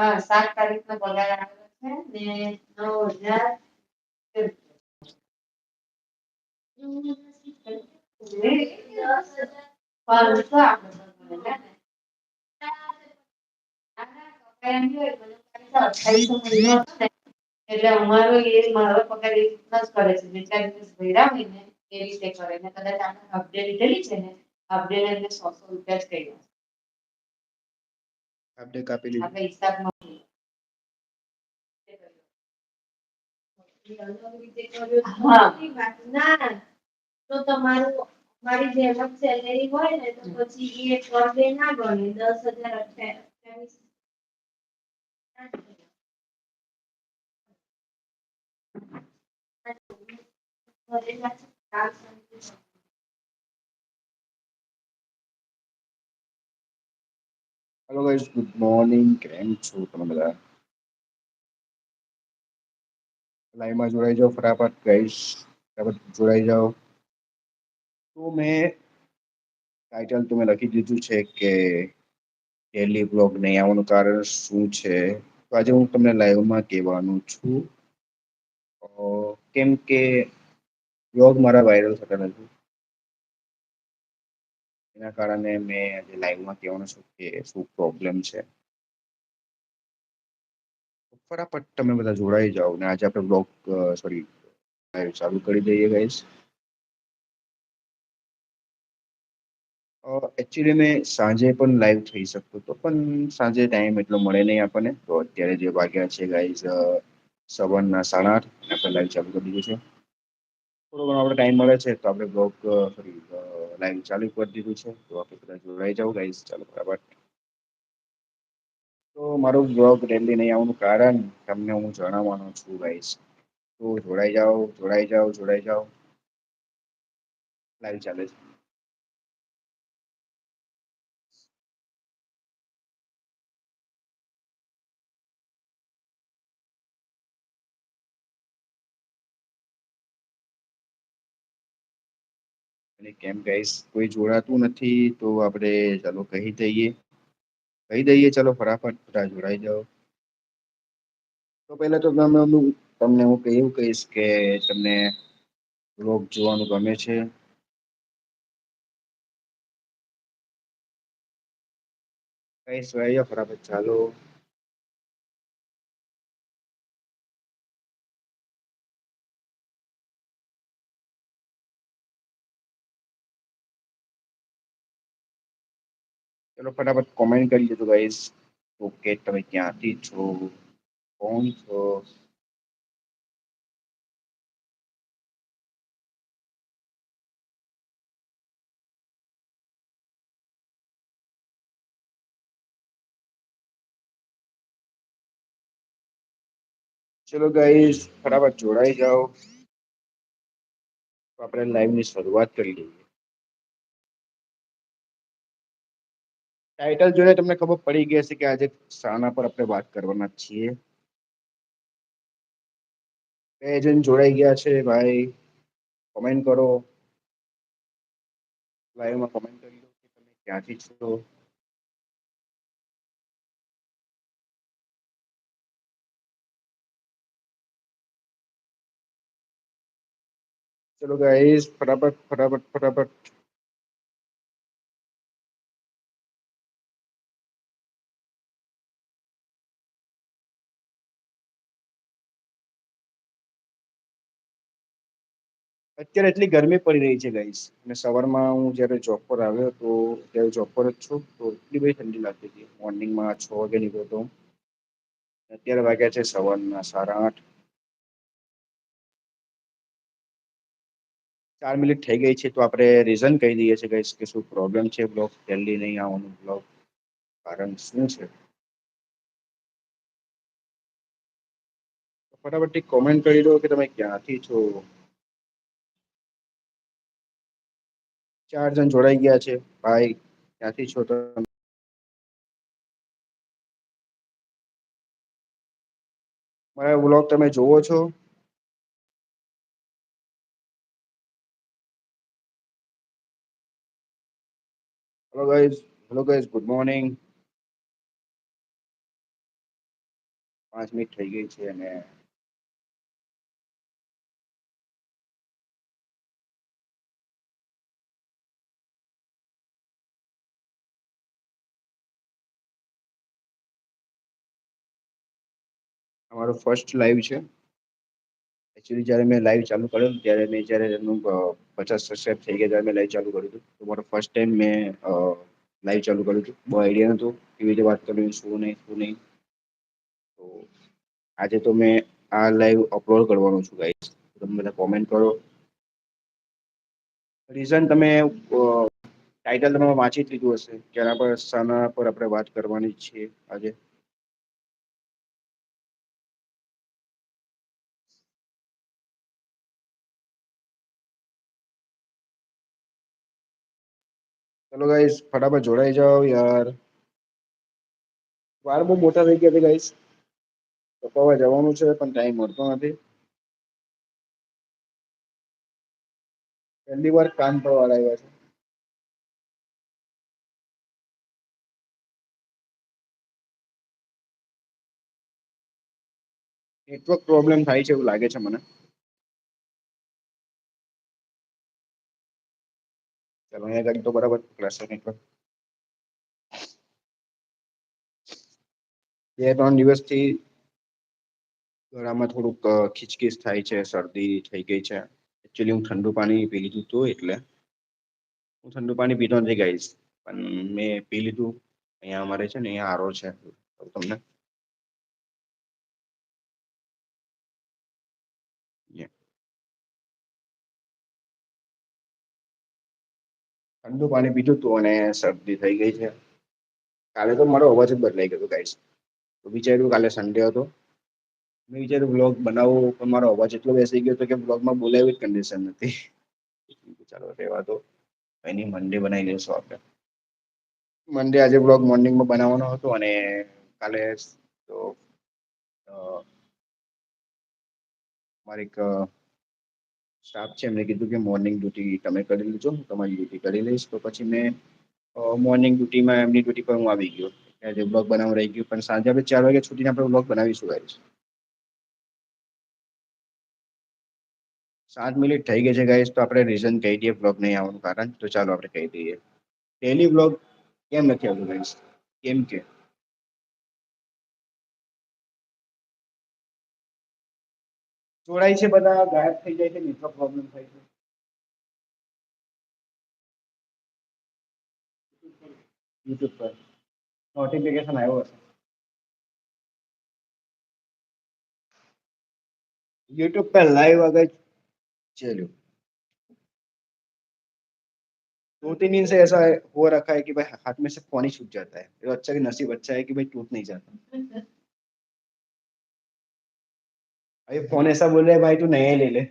હા સાત તારીખનો પગાર આવેલો છે ને નવ હજાર પાંચસો આપણે ને. ને એટલે અમારો એ મારો પગાર એ રીતના જ કરે છે. જેટલા દિવસ ભર્યા હોય ને એ રીતે કરે. ને કદાચ આપણે હાફ લીધેલી છે ને હાફ ડે ના એને સો સો રૂપિયા જ કહી આપણે કાપી લીધું આપણે હિસાબમાં હા. ના તો તમારું મારી જેમ જ સેલેરી હોય ને તો પછી એ પર ડે ના ગણે દસ હજાર અઠ્યાવીસ. હેલો ગાઈસ ગુડ મોર્નિંગ કેમ છો તમે બધા? લાઈવમાં જોડાઈ જાઓ, ફટાફટ ગાઈસ ફટાફટ જોડાઈ જાઓ. તો મેં ટાઇટલ તો મેં લખી દીધું છે કે ડેલી બ્લોગ નહીં આવવાનું કારણ શું છે? તો આજે હું તમને લાઈવમાં કહેવાનું છું. કેમ કે બ્લોગ મારા વાયરલ થતા નથી. એના કારણે મેં આજે લાઈવમાં કહેવાનું છું કે શું પ્રોબ્લેમ છે. ફટાફટ તમે બધા જોડાઈ જાઓ ને આજે આપણે બ્લોગ સોરી ચાલુ કરી દઈએ ગાઈસ એકચ્યુઅલી મેં સાંજે પણ લાઈવ થઈ શકતો તો પણ સાંજે ટાઈમ એટલો મળે નહીં આપણને. તો અત્યારે જે વાગ્યા છે ગાઈઝ સવારના સાડા આઠ આપણે લાઈવ ચાલુ કરી દીધું છે. થોડો ઘણો આપણે ટાઈમ મળે છે તો આપણે બ્લોગ સોરી લાઈવ ચાલુ કરી દીધું છે. તો આપણે બધા જોડાઈ જાઓ ગાઈઝ ચાલો, બરાબર. તો મારું બ્લોગ રેલી નહીં આવવાનું કારણ તમને હું જણાવવાનો છું ગાઈસ તો જોડાઈ જાઓ જોડાઈ જાઓ જોડાઈ જાઓ. લાઈવ ચાલે છે. અને કેમ ગાઈસ કોઈ જોડાતું નથી તો આપણે ચાલો કહી દઈએ. કહી દઈએ, ચલો ફટાફટ બધા જોડાઈ જાઓ. તો પહેલાં તો તમે તમને હું એવું કહીશ કે તમને બ્લોગ જોવાનું ગમે છે. કઈ સ્વાય ફટાફટ ચાલો. ચલો ફટાફટ કોમેન્ટ કરી દીધું ગાઈસ ઓકે તમે ક્યાંથી છો કોણ છો ચલો ગાઈસ ફટાફટ જોડાઈ જાઓ તો આપણે લાઈવની શરૂઆત કરી દઈએ ટાઇટલ જોઈને તમને ખબર પડી ગઈ હશે કે આજે શાના પર આપણે વાત કરવાના છીએ. બે જણ જોડાઈ ગયા છે, ભાઈ કોમેન્ટ કરો. લાઈવમાં કોમેન્ટ કરી દો કે તમે ક્યાંથી છો? ચલો ગાઈસ ફટાફટ ફટાફટ ફટાફટ. અત્યારે એટલી ગરમી પડી રહી છે ગાઈસ અને સવારમાં હું જ્યારે જોબ પર આવ્યો તો ત્યારે જોબ પર જ છું, તો એટલી બધી ઠંડી લાગતી હતી. મોર્નિંગમાં છ વાગે નીકળ્યો હતો. અત્યારે વાગ્યા છે સવારના સાડા આઠ. ચાર મિનિટ થઈ ગઈ છે, તો આપણે રીઝન કહી દઈએ છીએ ગાઈસ કે શું પ્રોબ્લેમ છે બ્લોગ જલ્દી નહીં આવવાનું બ્લોગ કારણ શું છે? ફટાફટ કોમેન્ટ કરી દો કે તમે ક્યાંથી છો? ચાર જણ જોડાઈ ગયા છે. ભાઈ ક્યાંથી છો તમે મારા વ્લોગ તમે જોવો છો. Hello guys hello guys good morning પાંચ મિનિટ થઈ ગઈ છે અને અમારો ફર્સ્ટ લાઈવ છે. એકચ્યુઅલી જ્યારે મેં લાઈવ ચાલુ કર્યો ત્યારે મેં જ્યારે એનું પચાસ સબસ્ક્રાઈબ થઈ ગયા ત્યારે મેં લાઈવ ચાલુ કર્યું હતું. તો મારો ફર્સ્ટ ટાઈમ મેં લાઈવ ચાલુ કર્યું હતું. બહુ આઈડિયા નહોતો. કેવી રીતે વાત કરવી, શું નહીં શું નહીં. તો આજે તો મેં આ લાઈવ અપલોડ કરવાનો છું ગાઈસ તમે બધા કોમેન્ટ કરો. રીઝન તમે ટાઇટલ તમે વાંચી જ લીધું હશે. કે પર, શાના પર આપણે વાત કરવાની છે આજે. ચલો ગાઈસ ફટાફટ જોડાઈ જાઓ યાર વાળ બહુ મોટા થઈ ગયા છે ગાઈસ કપાવા જવાનું છે પણ ટાઈમ મળતો નથી પહેલી વાર કાન પર વાળ આવ્યા છે નેટવર્ક પ્રોબ્લેમ થાય છે એવું લાગે છે મને ચાલો અહીંયા આગળ તો બરાબર નેટવર્ક બે ત્રણ દિવસથી ગળામાં થોડુંક ખીચકીચ થાય છે, શરદી થઈ ગઈ છે. એકચ્યુઅલી હું ઠંડુ પાણી પી લીધું હતું એટલે. હું ઠંડુ પાણી પીતો નથી ગાઈશ પણ મેં પી લીધું. અહીંયા અમારે છે ને, અહીંયા આરો છે. તમને ઠંડુ પાણી પીધું હતું અને શરદી થઈ ગઈ છે. કાલે તો મારો અવાજ જ બદલાઈ ગયો ગાઈસ તો વિચાર્યું કાલે સન્ડે હતો. મેં વિચાર્યું બ્લોગ બનાવું, પણ મારો અવાજ એટલો બેસી ગયો હતો કે બ્લોગમાં બોલાવી જ કન્ડિશન નથી. ચાલો રહેવા તો એની મંડે બનાવી લઈશું આપણે. મંડે આજે બ્લોગ મોર્નિંગમાં બનાવવાનો હતો અને કાલે તો મારે મારી એક સ્ટાફ છે, એમણે કીધું કે મોર્નિંગ ડ્યુટી તમે કરી લેજો, હું તમારી ડ્યુટી કરી લઈશ. તો પછી મેં મોર્નિંગ ડ્યુટીમાં એમની ડ્યુટી પર હું આવી ગયો. આજે બ્લોગ બનાવવા રહી ગયું. પણ સાંજે આપણે ચાર વાગે છૂટીને આપણે બ્લોગ બનાવીશું ગાઈશ સાત મિનિટ થઈ ગઈ છે ગાઈસ તો આપણે રીઝન કહી દઈએ બ્લોગ નહીં આવવાનું કારણ. તો ચાલો આપણે કહી દઈએ. ડેલી બ્લોગ કેમ નથી આવતું ગાઈસ કેમ કે જોડાય છે બધા ગાયબ થઈ જાય છે નેટવર્ક પ્રોબ્લેમ થાય છે યુટ્યુબ પર નોટિફિકેશન આવ્યો હશે यूट्यूब पे लाइव अगर चलो दो तीन दिन से ऐसा है- हो रखा है कि भाई हाथ में से फोन ही छूट जाता है तो अच्छा कि नसीब अच्छा है कि भाई टूट नहीं जाता अभी फोन ऐसा बोल रहा है भाई तू नया ही ले ले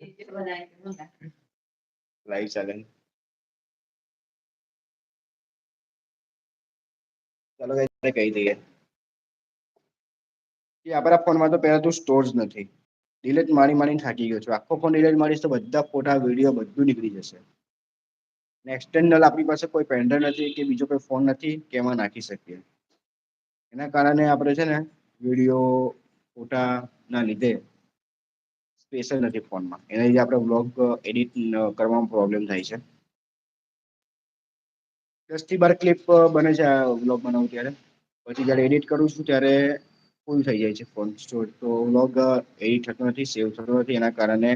એટલે બધા એમ કે નહોતા. लाइव चैलेंज ચાલો guys, કહી દઈએ કે આપણા ફોનમાં તો પહેલા તો સ્ટોર્સ નથી ડિલીટ મારી મારીને થાકી ગયો છું આખો ફોન ડિલીટ મારીશ તો બધા ફોટા વિડીયો બધું નીકળી જશે ને એક્સટર્નલ આપણી પાસે કોઈ પેન્ડર નથી કે બીજો કોઈ ફોન નથી કે એમાં નાખી શકીએ એના કારણે આપણે છે ને વિડીયો ફોટાના લીધે સ્પેશિયલ નથી ફોનમાં. એના લીધે આપણે બ્લોગ એડિટ કરવામાં પ્રોબ્લેમ થાય છે. દસથી બાર ક્લિપ બને છે આ બ્લોગ બનાવું ત્યારે. પછી જ્યારે એડિટ કરું છું ત્યારે ફૂલ થઈ જાય છે ફોન સ્ટોર તો બ્લોગ એડિટ થતો નથી સેવ થતો નથી, એના કારણે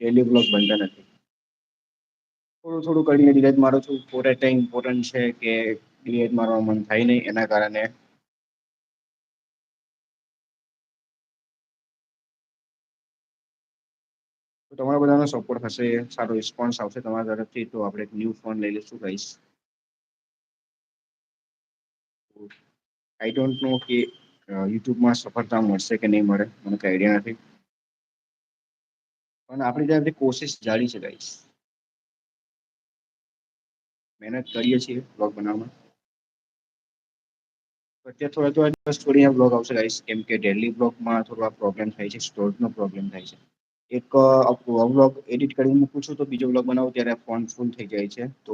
ડેલી બ્લોગ બનતા નથી. થોડું થોડું કરીને ડિલેટ મારું છું. ફોટા ટાઈમ ઇમ્પોર્ટન્ટ છે કે ડિલેટ મારવા મન થાય નહીં, એના કારણે તમારા બધાનો સપોર્ટ હશે, સારો રિસ્પોન્સ આવશે તમારા તરફથી, તો આપણે એક ન્યૂ ફોન લઈ લઈશું ગાઈસ આઈ ડોન્ટ નો કે યુટ્યુબમાં સફળતા મળશે કે નહીં મળે, મને કઈ આઈડિયા નથી. પણ આપણી તરફથી કોશિશ જાળી છે ગાઈસ મહેનત કરીએ છીએ બ્લોગ બનાવવામાં. અત્યારે થોડા થોડા દિવસ છોડીને બ્લોગ આવશે ગાઈસ કેમ કે ડેલી બ્લોગમાં થોડો પ્રોબ્લેમ થાય છે સ્ટોરેજનો પ્રોબ્લેમ થાય છે. એક વ્લોગ એડિટ કરી મૂકું છું, તો બીજો વ્લોગ બનાવું ત્યારે ફોન ફૂલ થઈ જાય છે. તો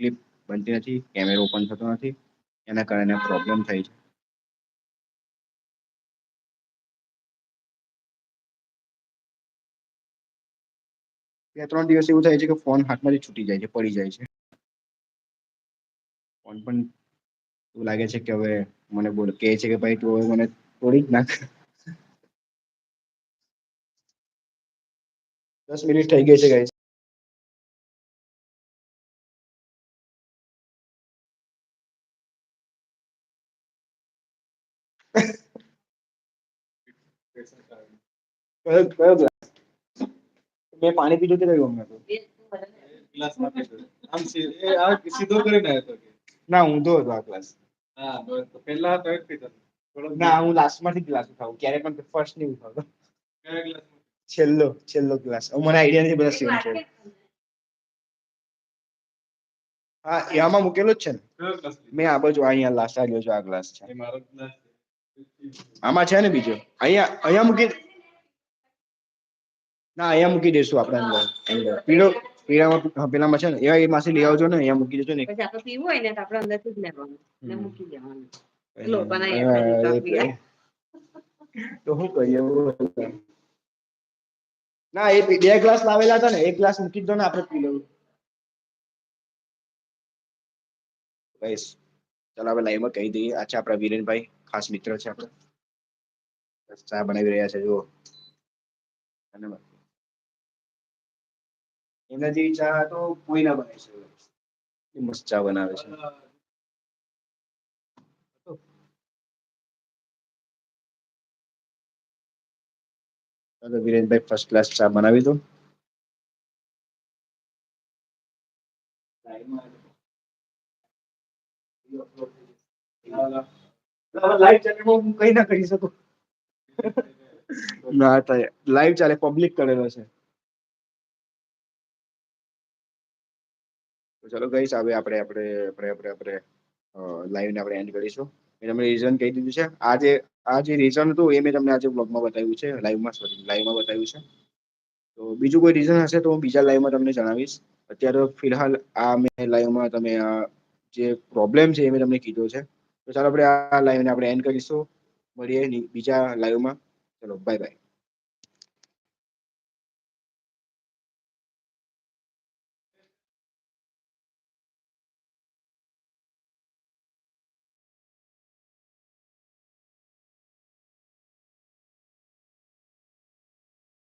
ક્લિપ બનતી નથી કેમેરો ઓપન થતો નથી, એના કારણે પ્રોબ્લેમ થાય છે. બે, ત્રણ દિવસ એવું થાય છે કે ફોન હાથમાંથી છૂટી જાય છે, પડી જાય છે. ફોન પણ એવું લાગે છે કે હવે મને બોલ, કહે છે કે ભાઈ, તું હવે મને તોડી જ નાખ. દસ મિનિટ થઈ ગઈ છે ગાઈસ કયો કયો glass? મેં પાણી પીધું કે કયું હમણાં તો? ગ્લાસમાં પીધું. આમ એ સીધો કરીને આવ્યો હતો ના ઊંધો હતો આ ગ્લાસ હા, તો પહેલા તો એ પીધો. ના હું લાસ્ટમાંથી ગ્લાસ ઉઠાવું ક્યારે પણ ફર્સ્ટ નહીં ઉઠાવતો કયા ગ્લાસમાં? છેલ્લો છેલ્લો ગ્લાસ મને આઈડિયા નથી બધા સેમ છે હા એમાં મૂકેલો જ છે ને? મેં આ બાજુ અહીંયા લાસ્ટ આવ્યો છું આ ગ્લાસ છે. આમાં છે ને બીજો? અહીંયા અહીંયા મૂકી ના અહીંયા મૂકી દઈશું આપણે અંદર અંદર. પીળો પીળામાં પેલામાં છે ને એવા એ માસી લઈ આવજો ને અહીંયા મૂકી દેજો ને. પછી આપણે પીવું હોય ને તો આપણે અંદરથી જ લેવાનું. ને મૂકી દેવાનું. તો શું કહીએ ના, એ બે ગ્લાસ લાવેલા હતા ને, એક ગ્લાસ મૂકી દો ને, આપણે પી લઉં. ગાઈસ ચાલો આપણે લાઈવમાં કહી દઈએ. આ છે આપણા વિરેનભાઈ, ખાસ મિત્ર છે આપણે. ચા બનાવી રહ્યા છે, જુઓ. એમના જેવી ચા તો કોઈ ના શકે. એ મસ્ત ચા બનાવે છે. ચાલો વિરેનભાઈ ફર્સ્ટ ક્લાસ ચા બનાવી દો લાઈવ ચેનલમાં હું કઈ ના કરી શકું. ના થાય લાઈવ ચાલે પબ્લિક કરેલો છે. ચાલો ચલો ગઈશ હવે આપણે આપણે આપણે આપણે આપણે લાઈવ ને આપણે એન્ડ કરીશું. મેં તમને રીઝન કહી દીધું છે. આ જે આ જે રીઝન હતું એ મેં તમને આજે બ્લોગમાં બતાવ્યું છે લાઈવમાં સોરી લાઈવમાં બતાવ્યું છે. તો બીજું કોઈ રીઝન હશે તો હું બીજા લાઈવમાં તમને જણાવીશ. અત્યારે ફિલહાલ આ મેં લાઈવમાં તમે આ જે પ્રોબ્લેમ છે એ મેં તમને કીધો છે. તો ચાલો આપણે આ લાઈવને આપણે એન્ડ કરીશું. મળીએ બીજા લાઈવમાં ચલો બાય બાય